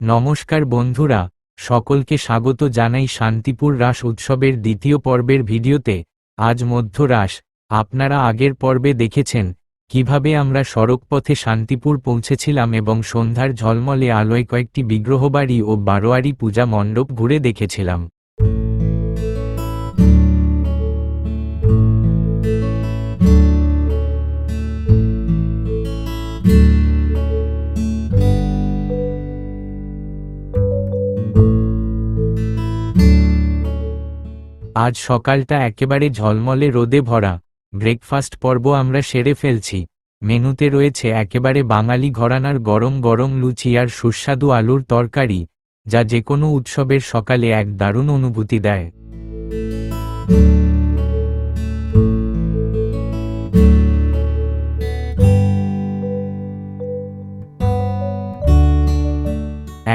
নমস্কার বন্ধুরা, সকলকে স্বাগত জানাই শান্তিপুর রাস উৎসবের দ্বিতীয় পর্বের ভিডিওতে। আজ মধ্যরাস, আপনারা আগের পর্বে দেখেছেন, কীভাবে আমরা সড়কপথে শান্তিপুর পৌঁছেছিলাম এবং সন্ধ্যার ঝলমলে আলোয় কয়েকটি বিগ্রহবাড়ি ও বারোয়ারি পূজা মণ্ডপ ঘুরে দেখেছিলাম। আজ সকালটা একেবারে ঝলমলে রোদে ভরা। ব্রেকফাস্ট পর্ব আমরা সেরে ফেলছি। মেনুতে রয়েছে একেবারে বাঙালি ঘরানার গরম গরম লুচি আর সুস্বাদু আলুর তরকারি, যা যে কোনো উৎসবের সকালে এক দারুণ অনুভূতি দেয়।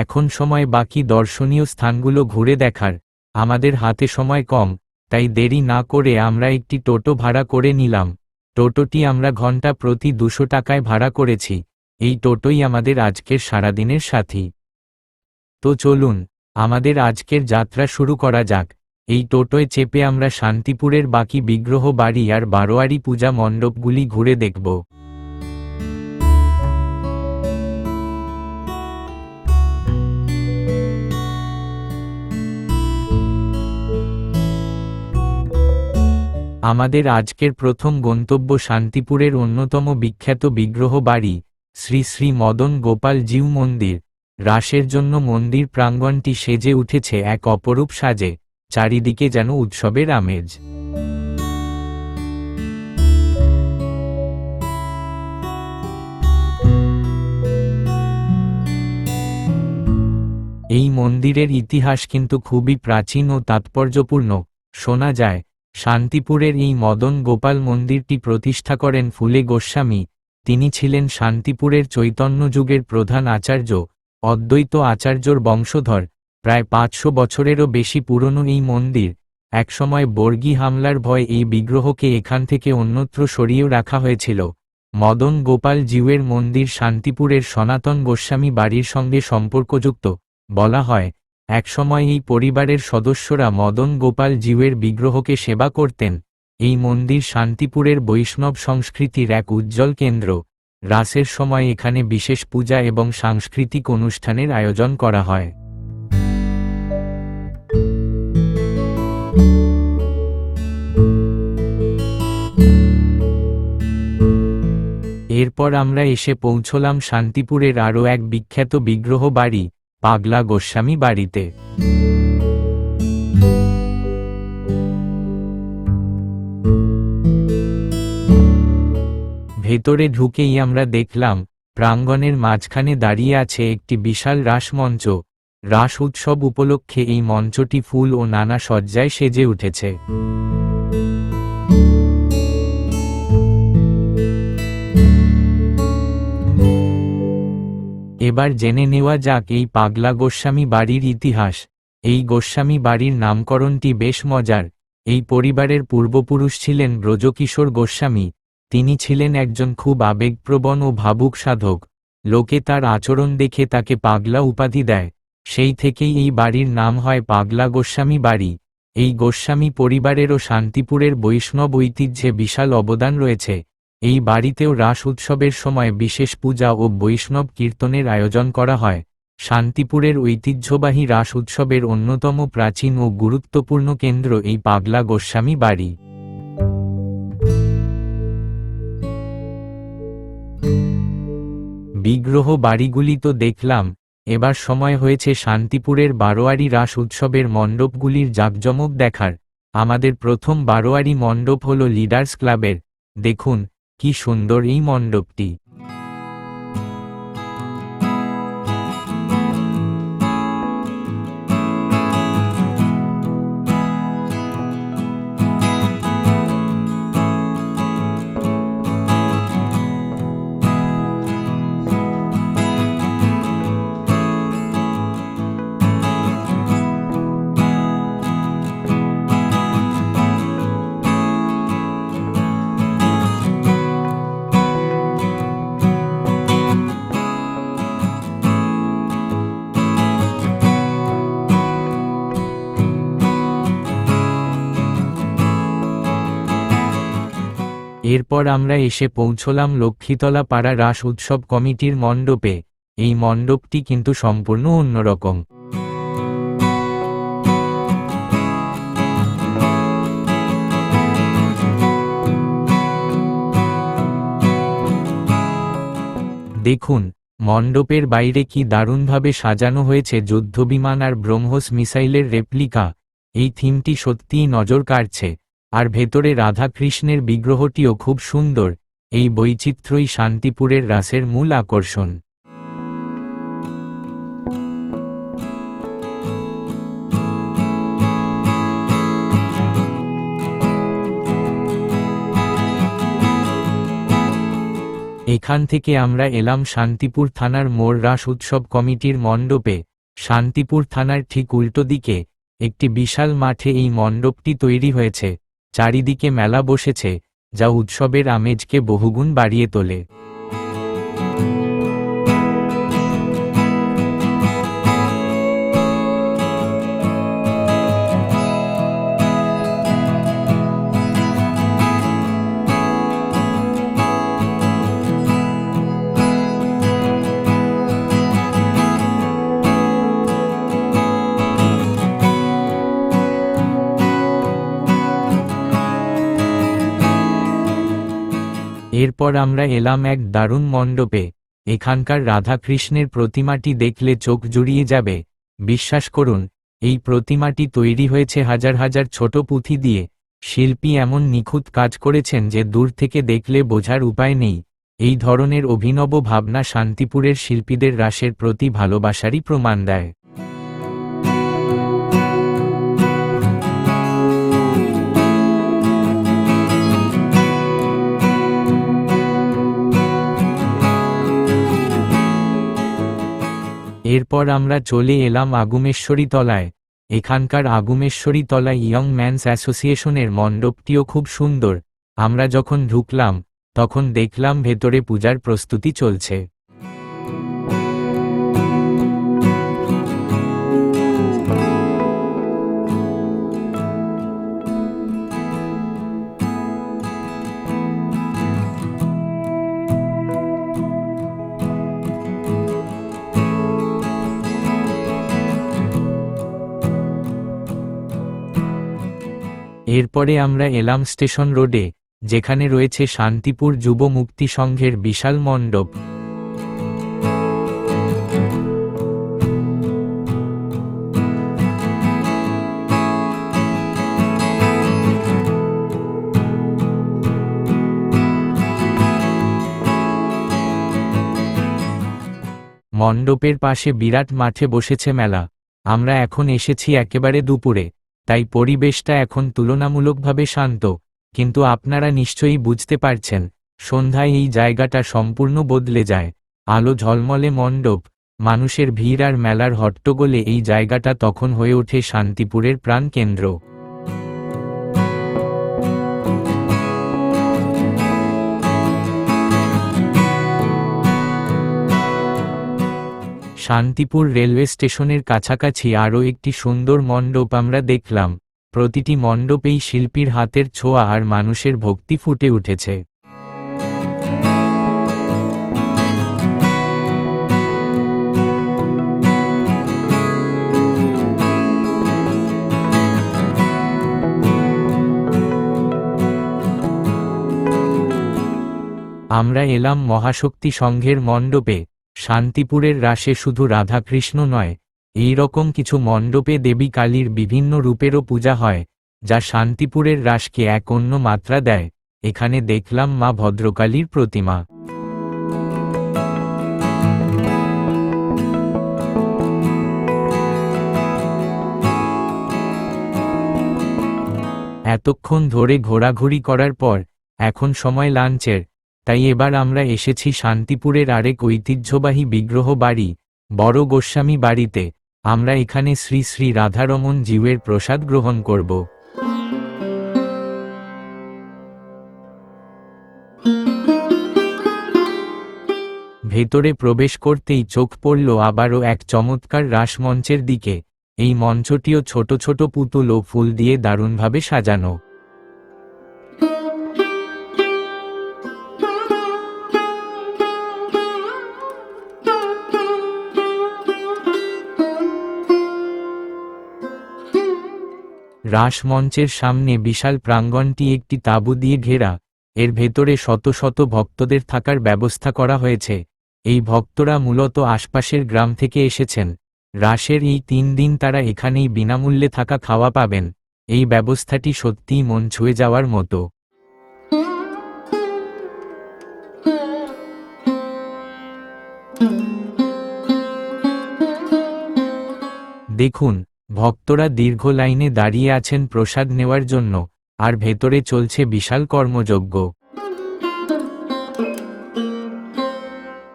এখন সময় বাকি দর্শনীয় স্থানগুলো ঘুরে দেখার। আমাদের হাতে সময় কম, তাই দেরি না করে আমরা একটি টোটো ভাড়া করে নিলাম। টোটোটি আমরা ঘণ্টা প্রতি দুশো টাকায় ভাড়া করেছি। এই টোটোই আমাদের আজকের সারাদিনের সাথী। তো চলুন, আমাদের আজকের যাত্রা শুরু করা যাক। এই টোটোয় চেপে আমরা শান্তিপুরের বাকি বিগ্রহ বাড়ি আর বারোয়ারি পূজা মণ্ডপগুলি ঘুরে দেখব। আমাদের আজকের প্রথম গন্তব্য শান্তিপুরের অন্যতম বিখ্যাত বিগ্রহ বাড়ি, শ্রী শ্রী মদন গোপাল জিউ মন্দির। রাসের জন্য মন্দির প্রাঙ্গণটি সেজে উঠেছে এক অপরূপ সাজে, চারিদিকে যেন উৎসবের আমেজ। এই মন্দিরের ইতিহাস কিন্তু খুবই প্রাচীন ও তাৎপর্যপূর্ণ, শোনা যায় শান্তিপুরের এই মদন গোপাল মন্দিরটি প্রতিষ্ঠা করেন ফুলে গোস্বামী। তিনি ছিলেন শান্তিপুরের চৈতন্য যুগের প্রধান আচার্য, অদ্বৈত আচার্যর বংশধর। প্রায় পাঁচশো বছরেরও বেশি পুরনো এই মন্দির। একসময় বর্গী হামলার ভয় এই বিগ্রহকে এখান থেকে অন্যত্র সরিয়েও রাখা হয়েছিল। মদন গোপাল জিউয়ের মন্দির শান্তিপুরের সনাতন গোস্বামী বাড়ির সঙ্গে সম্পর্কযুক্ত। বলা হয় একসময় এই পরিবারের সদস্যরা মদন গোপাল জিউয়ের বিগ্রহকে সেবা করতেন। এই মন্দির শান্তিপুরের বৈষ্ণব সংস্কৃতির এক উজ্জ্বল কেন্দ্র। রাসের সময় এখানে বিশেষ পূজা এবং সাংস্কৃতিক অনুষ্ঠানের আয়োজন করা হয়। এরপর আমরা এসে পৌঁছলাম শান্তিপুরের আরও এক বিখ্যাত বিগ্রহ বাড়ি। পাগলা গোস্বামী বাড়িতে। ভেতরে ঢুকেই আমরা দেখলাম, প্রাঙ্গণের মাঝখানে দাঁড়িয়ে আছে একটি বিশাল রাসমঞ্চ রাস উৎসব উপলক্ষে এই মঞ্চটি ফুল ও নানা সজ্জায় সেজে উঠেছে। এবার জেনে নেওয়া যাক এই পাগলা গোস্বামী বাড়ির ইতিহাস। এই গোস্বামী বাড়ির নামকরণটি বেশ মজার। এই পরিবারের পূর্বপুরুষ ছিলেন ব্রজকিশোর গোস্বামী। তিনি ছিলেন একজন খুব আবেগপ্রবণ ও ভাবুক সাধক। লোকে তার আচরণ দেখে তাকে পাগলা উপাধি দেয়। সেই থেকেই এই বাড়ির নাম হয় পাগলা গোস্বামী বাড়ি। এই গোস্বামী পরিবারেরও শান্তিপুরের বৈষ্ণব ঐতিহ্যে বিশাল অবদান রয়েছে। এই বাড়িতেও রাস উৎসবের সময় বিশেষ পূজা ও বৈষ্ণব কীর্তনের আয়োজন করা হয়। শান্তিপুরের ঐতিহ্যবাহী রাস উৎসবের অন্যতম প্রাচীন ও গুরুত্বপূর্ণ কেন্দ্র এই পাগলা গোস্বামী বাড়ি। বিগ্রহ বাড়িগুলি তো দেখলাম, এবার সময় হয়েছে শান্তিপুরের বারোয়ারি রাস উৎসবের মণ্ডপগুলির জাঁকজমক দেখার। আমাদের প্রথম বারোয়ারি মণ্ডপ হল লিডার্স ক্লাবের। দেখুন কি সুন্দর এই মণ্ডপটি। এরপর আমরা এসে পৌঁছলাম লক্ষ্মীতলা পাড়া রাস উৎসব কমিটির মণ্ডপে। এই মণ্ডপটি কিন্তু সম্পূর্ণ অন্যরকম। দেখুন, মণ্ডপের বাইরে কি দারুণভাবে সাজানো হয়েছে যুদ্ধবিমান আর ব্রহ্মস মিসাইলের রেপ্লিকা। এই থিমটি সত্যিই নজর কাড়ছে। আর ভেতরে রাধাকৃষ্ণের বিগ্রহটিও খুব সুন্দর, এই বৈচিত্র্যই শান্তিপুরের রাসের মূল আকর্ষণ। এখান থেকে আমরা এলাম শান্তিপুর থানার মোড় রাস উৎসব কমিটির মণ্ডপে। শান্তিপুর থানার ঠিক উল্টো দিকে একটি বিশাল মাঠে এই মণ্ডপটি তৈরি হয়েছে। চারিদিকে মেলা বসেছে যা উৎসবের আমেজকে বহুগুণ বাড়িয়ে তোলে। এরপর আমরা এলাম এক দারুণ মণ্ডপে। এখানকার রাধাকৃষ্ণের প্রতিমাটি দেখলে চোখ জুড়িয়ে যাবে। বিশ্বাস করুন, এই প্রতিমাটি তৈরি হয়েছে হাজার হাজার ছোট পুঁথি দিয়ে। শিল্পী এমন নিখুঁত কাজ করেছেন যে দূর থেকে দেখলে বোঝার উপায় নেই। এই ধরনের অভিনব ভাবনা শান্তিপুরের শিল্পীদের রাসের প্রতি ভালোবাসারই প্রমাণ দেয়। এরপর আমরা চলে এলাম আগুমেশ্বরী তলায় এখানকার আগুমেশ্বরী তলায় ইয়ং ম্যানস অ্যাসোসিয়েশনের মণ্ডপটিও খুব সুন্দর। আমরা যখন ঢুকলাম, তখন দেখলাম ভেতরে পূজার প্রস্তুতি চলছে। এরপরে আমরা এলাম স্টেশন রোডে, যেখানে রয়েছে শান্তিপুর যুব মুক্তি সংঘের বিশাল মণ্ডপ। মণ্ডপের পাশে বিরাট মাঠে বসেছে মেলা। আমরা এখন এসেছি একেবারে দুপুরে। তাই পরিবেশটা এখন তুলনামূলকভাবে শান্ত, কিন্তু আপনারা নিশ্চয়ই বুঝতে পারছেন, সন্ধ্যায় এই জায়গাটা সম্পূর্ণ বদলে যায়, আলো ঝলমলে মণ্ডপ, মানুষের ভিড় আর মেলার হট্টগোলে এই জায়গাটা তখন হয়ে ওঠে শান্তিপুরের প্রাণকেন্দ্র। শান্তিপুর রেলওয়ে স্টেশনের কাছাকাছি আরও একটি সুন্দর মণ্ডপ আমরা দেখলাম। প্রতিটি মণ্ডপেই শিল্পীর হাতের ছোঁয়া আর মানুষের ভক্তি ফুটে উঠেছে। আমরা এলাম মহাশক্তি সংঘের মণ্ডপে। শান্তিপুরের রাসে শুধু রাধাকৃষ্ণ নয় এই রকম কিছু মণ্ডপে দেবী কালীর বিভিন্ন রূপেরও পূজা হয়, যা শান্তিপুরের রাসকে এক অন্য মাত্রা দেয়। এখানে দেখলাম মা ভদ্রকালীর প্রতিমা। এতক্ষণ ধরে ঘোরাঘুরি করার পর, এখন সময় লাঞ্চের। তাই এবার আমরা এসেছি শান্তিপুরের আরেক ঐতিহ্যবাহী বিগ্রহ বাড়ি, বড় গোস্বামী বাড়িতে। আমরা এখানে শ্রী শ্রী রাধারমন জিউয়ের প্রসাদ গ্রহণ করব। ভেতরে প্রবেশ করতেই চোখ পড়ল আবারও এক চমৎকার রাসমঞ্চের দিকে। এই মঞ্চটিও ছোট ছোট পুতুল ও ফুল দিয়ে দারুণভাবে সাজানো। রাসমঞ্চের সামনে বিশাল প্রাঙ্গণটি একটি তাঁবু দিয়ে ঘেরা। এর ভেতরে শত শত ভক্তদের থাকার ব্যবস্থা করা হয়েছে। এই ভক্তরা মূলত আশপাশের গ্রাম থেকে এসেছেন। রাসের এই তিন দিন তারা এখানেই বিনামূল্যে থাকা খাওয়া পাবেন। এই ব্যবস্থাটি সত্যিই মন ছুঁয়ে যাওয়ার মতো। দেখুন ভক্তরা দীর্ঘ লাইনে দাঁড়িয়ে আছেন প্রসাদ নেওয়ার জন্য, আর ভেতরে চলছে বিশাল কর্মযজ্ঞ।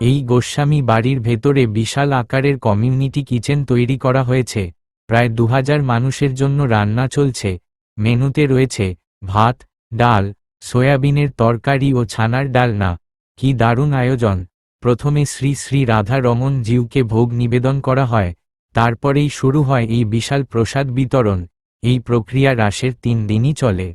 এই গোস্বামী বাড়ির ভেতরে বিশাল আকারের কমিউনিটি কিচেন তৈরি করা হয়েছে, প্রায় দু হাজার মানুষের জন্য রান্না চলছে, মেনুতে রয়েছে ভাত, ডাল, সয়াবিনের তরকারি ও ছানার ডালনা। কি দারুণ আয়োজন! প্রথমে শ্রী শ্রী রাধা রমন জিউকে ভোগ নিবেদন করা হয় তারপরেই শুরু হয় এই বিশাল প্রসাদ বিতরণ। এই প্রক্রিয়া রাসের তিন দিনই চলে।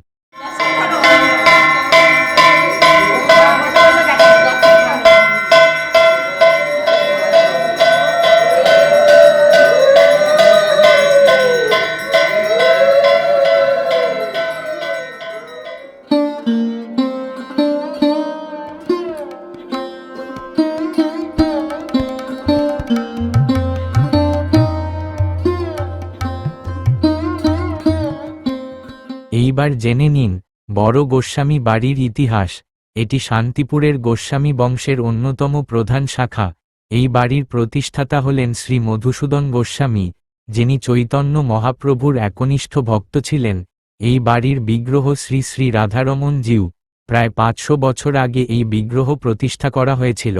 এইবার জেনে নিন, বড় গোস্বামী বাড়ির ইতিহাস, এটি শান্তিপুরের গোস্বামী বংশের অন্যতম প্রধান শাখা, এই বাড়ির প্রতিষ্ঠাতা হলেন শ্রী মধুসূদন গোস্বামী, যিনি চৈতন্য মহাপ্রভুর একনিষ্ঠ ভক্ত ছিলেন, এই বাড়ির বিগ্রহ শ্রী শ্রী রাধারমন জিউ, প্রায় পাঁচশো বছর আগে এই বিগ্রহ প্রতিষ্ঠা করা হয়েছিল,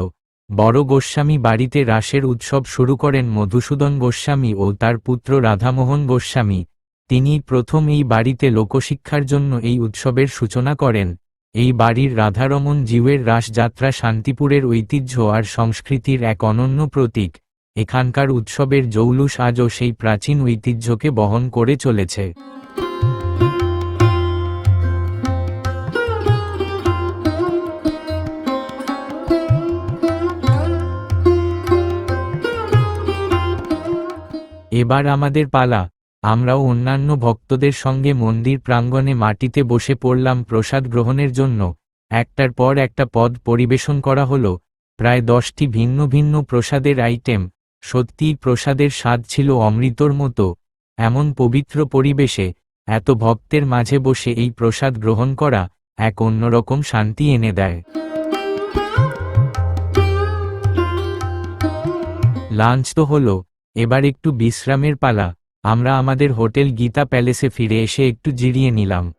বড় গোস্বামী বাড়িতে রাসের উৎসব শুরু করেন মধুসূদন গোস্বামী ও তার পুত্র রাধামোহন গোস্বামী তিনি প্রথম এই বাড়িতে লোকশিক্ষার জন্য এই উৎসবের সূচনা করেন। এই বাড়ির রাধারমন জীবের রাসযাত্রা শান্তিপুরের ঐতিহ্য আর সংস্কৃতির এক অনন্য প্রতীক। এখানকার উৎসবের জৌলুস আজও সেই প্রাচীন ঐতিহ্যকে বহন করে চলেছে। এবার আমাদের পালা। আমরাও অন্যান্য ভক্তদের সঙ্গে মন্দির প্রাঙ্গণে মাটিতে বসে পড়লাম প্রসাদ গ্রহণের জন্য। একটার পর একটা পদ পরিবেশন করা হলো। প্রায় দশটি ভিন্ন ভিন্ন প্রসাদের আইটেম। সত্যিই প্রসাদের স্বাদ ছিল অমৃতর মতো। এমন পবিত্র পরিবেশে, এত ভক্তের মাঝে বসে এই প্রসাদ গ্রহণ করা এক অন্যরকম শান্তি এনে দেয়। লাঞ্চ তো হলো। এবার একটু বিশ্রামের পালা। আমরা আমাদের হোটেল গীতা প্যালেসে ফিরে এসে একটু জিরিয়ে নিলাম।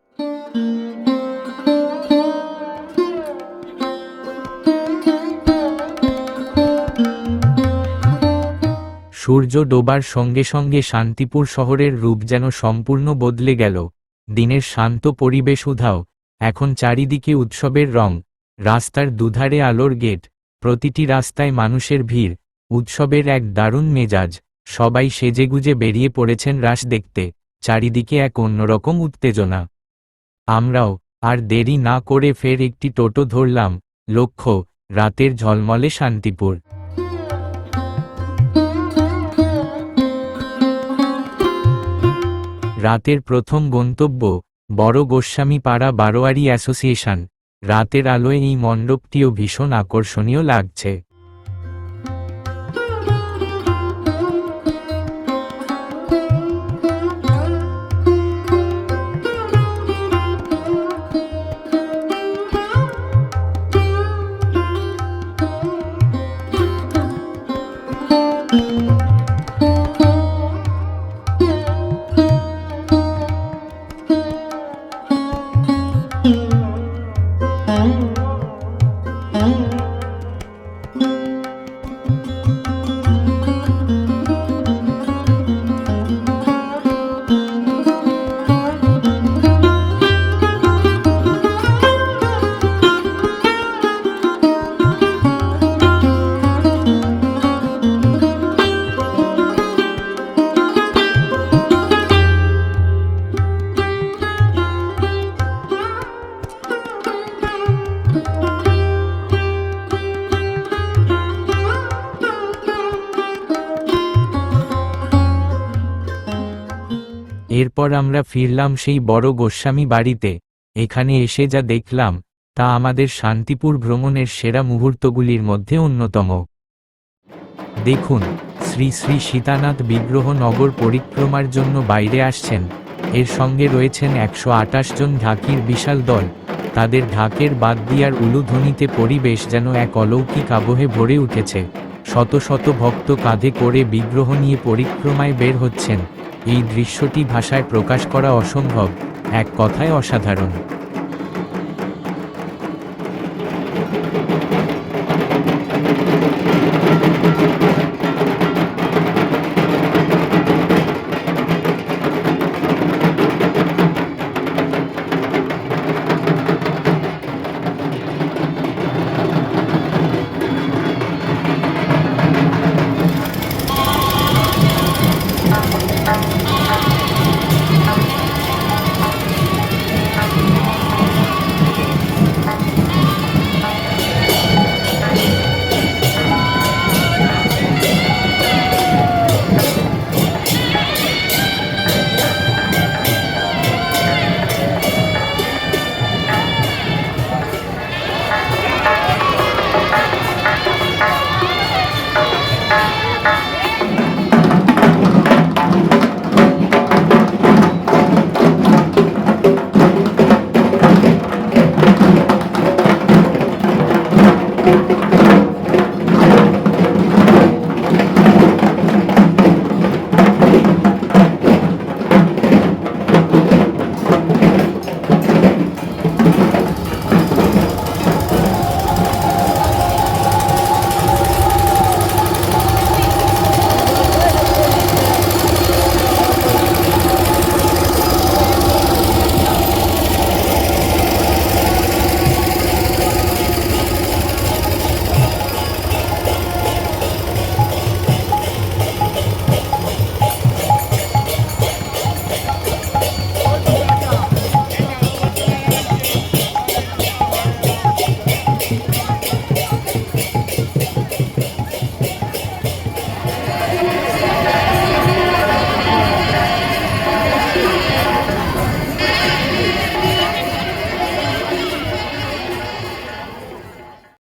সূর্য ডোবার সঙ্গে সঙ্গে শান্তিপুর শহরের রূপ যেন সম্পূর্ণ বদলে গেল। দিনের শান্ত পরিবেশ উধাও। এখন চারিদিকে উৎসবের রং। রাস্তার দুধারে আলোর গেট। প্রতিটি রাস্তায় মানুষের ভিড়। উৎসবের এক দারুণ মেজাজ। সবাই সেজেগুজে বেরিয়ে পড়েছেন রাস দেখতে, চারিদিকে এক অন্যরকম উত্তেজনা। আমরাও, আর দেরি না করে ফের একটি টোটো ধরলাম, লক্ষ্য, রাতের ঝলমলে শান্তিপুর। রাতের প্রথম গন্তব্য, বড় গোস্বামী পাড়া বারোয়ারি অ্যাসোসিয়েশন। রাতের আলোয় এই মণ্ডপটিও ভীষণ আকর্ষণীয় লাগছে। এরপর আমরা ফিরলাম সেই বড় গোস্বামী বাড়িতে। এখানে এসে যা দেখলাম, তা আমাদের শান্তিপুর ভ্রমণের সেরা মুহূর্তগুলির মধ্যে অন্যতম। দেখুন, শ্রী শ্রী সীতানাথ বিগ্রহ নগর পরিক্রমার জন্য বাইরে আসছেন। এর সঙ্গে রয়েছেন একশো আটাশ জন ঢাকির বিশাল দল। তাদের ঢাকের বাদ দিয়ার উলুধ্বনিতে পরিবেশ যেন এক অলৌকিক আবহে ভরে উঠেছে। শত শত ভক্ত কাঁধে করে বিগ্রহ নিয়ে পরিক্রমায় বের হচ্ছেন। এই দৃশ্যটি ভাষায় প্রকাশ করা অসম্ভব এক কথায় অসাধারণ।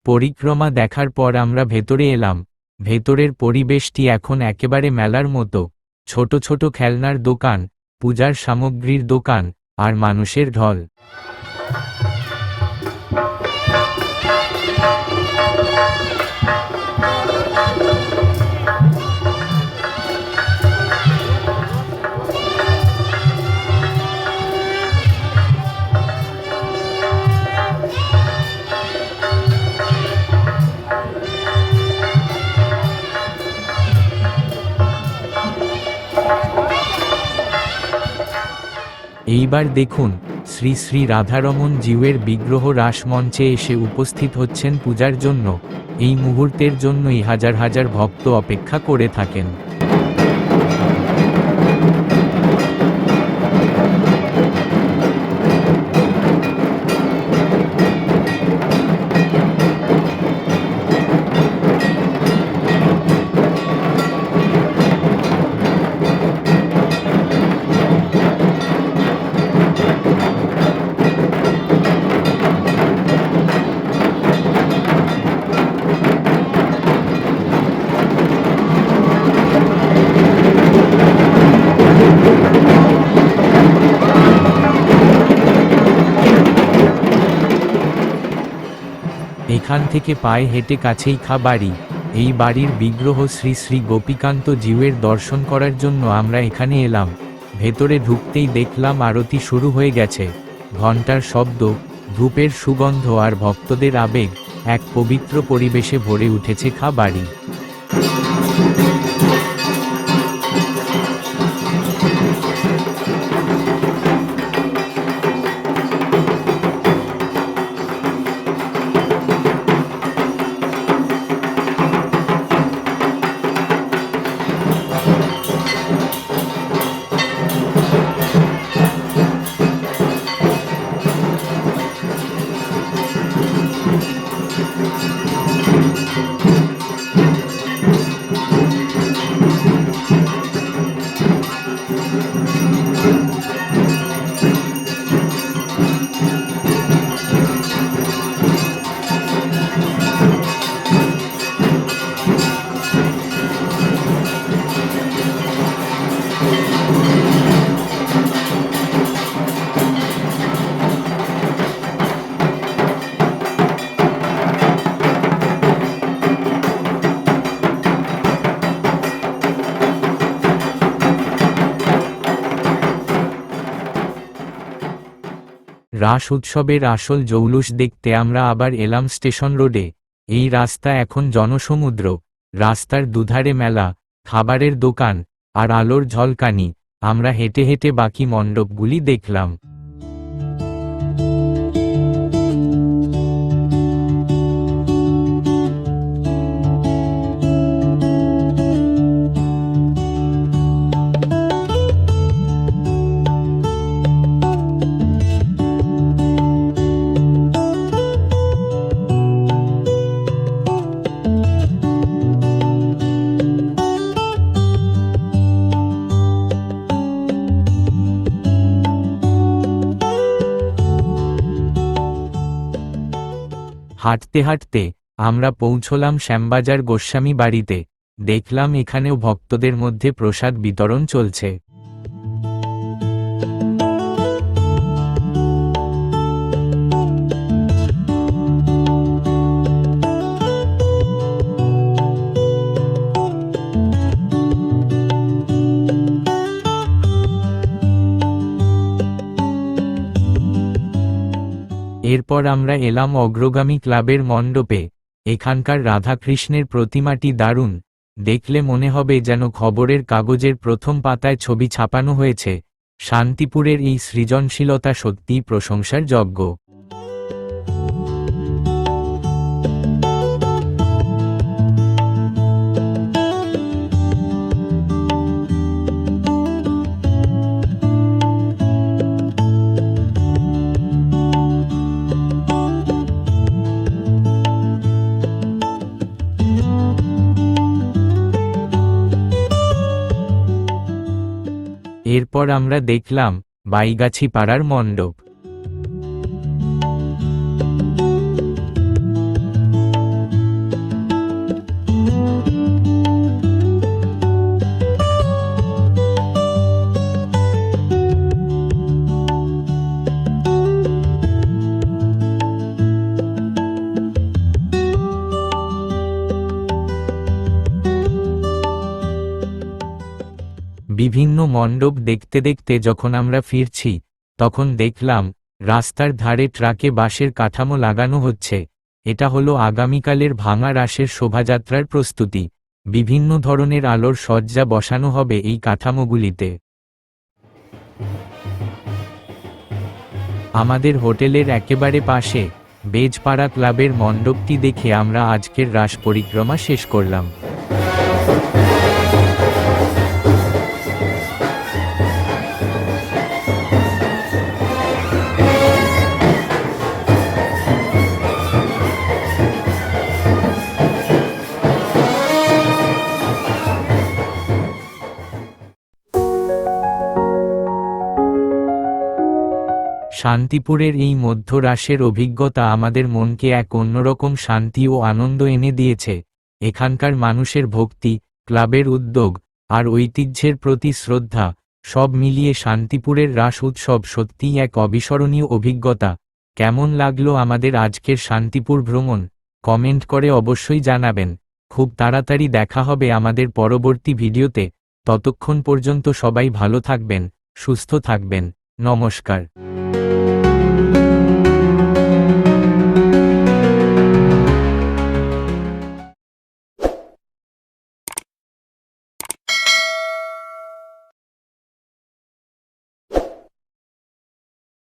পরিক্রমা দেখার পর আমরা ভেতরে এলাম। ভেতরের পরিবেশটি এখন একেবারে মেলার মতো। ছোট ছোট খেলনার দোকান, পূজার সামগ্রীর দোকান, আর মানুষের ঢল। এইবার দেখুন, শ্রী শ্রী রাধারমন জিউয়ের বিগ্রহ রাসমঞ্চে এসে উপস্থিত হচ্ছেন পূজার জন্য। এই মুহূর্তের জন্যই হাজার হাজার ভক্ত অপেক্ষা করে থাকেন। এখান থেকে পায়ে হেঁটে কাছেই খা বাড়ি। এই বাড়ির বিগ্রহ শ্রী শ্রী গোপীকান্ত জিউয়ের দর্শন করার জন্য আমরা এখানে এলাম। ভেতরে ঢুকতেই দেখলাম আরতি শুরু হয়ে গেছে। ঘণ্টার শব্দ, ধূপের সুগন্ধ আর ভক্তদের আবেগ এক পবিত্র পরিবেশে ভরে উঠেছে খা বাড়ি। রাস উৎসবের আসল জৌলুস দেখতে আমরা আবার এলাম স্টেশন রোডে। এই রাস্তা এখন জনসমুদ্র। রাস্তার দুধারে মেলা, খাবারের দোকান আর আলোর ঝলকানি। আমরা হেঁটে হেঁটে বাকি মণ্ডপগুলি দেখলাম। হাঁটতে হাঁটতে আমরা পৌঁছলাম শ্যামবাজার গোস্বামী বাড়িতে। দেখলাম এখানেও ভক্তদের মধ্যে প্রসাদ বিতরণ চলছে। এরপর আমরা এলাম অগ্রগামী ক্লাবের মণ্ডপে। এখানকার রাধাকৃষ্ণের প্রতিমাটি দারুণ। দেখলে মনে হবে যেন খবরের কাগজের প্রথম পাতায় ছবি ছাপানো হয়েছে। শান্তিপুরের এই সৃজনশীলতা সত্যিই প্রশংসার যোগ্য। এরপর আমরা দেখলাম বাইগাছি পাড়ার মণ্ডপ। মণ্ডপ দেখতে দেখতে যখন আমরা ফিরছি, তখন দেখলাম, রাস্তার ধারে ট্রাকে বাঁশের কাঠামো লাগানো হচ্ছে। এটা হলো আগামীকালের ভাঙা রাসের শোভাযাত্রার প্রস্তুতি। বিভিন্ন ধরনের আলোর সজ্জা বসানো হবে এই কাঠামোগুলিতে। আমাদের হোটেলের একেবারে পাশে, বেজপাড়া ক্লাবের মণ্ডপটি দেখে আমরা আজকের রাস পরিক্রমা শেষ করলাম। শান্তিপুরের এই মধ্যরাসের অভিজ্ঞতা আমাদের মনকে এক অন্যরকম শান্তি ও আনন্দ এনে দিয়েছে। এখানকার মানুষের ভক্তি, ক্লাবের উদ্যোগ, আর ঐতিহ্যের প্রতি শ্রদ্ধা, সব মিলিয়ে শান্তিপুরের রাস উৎসব সত্যিই এক অবিস্মরণীয় অভিজ্ঞতা। কেমন লাগল আমাদের আজকের শান্তিপুর ভ্রমণ? কমেন্ট করে অবশ্যই জানাবেন। খুব তাড়াতাড়ি দেখা হবে আমাদের পরবর্তী ভিডিওতে। ততক্ষণ পর্যন্ত সবাই ভালো থাকবেন, সুস্থ থাকবেন। নমস্কার।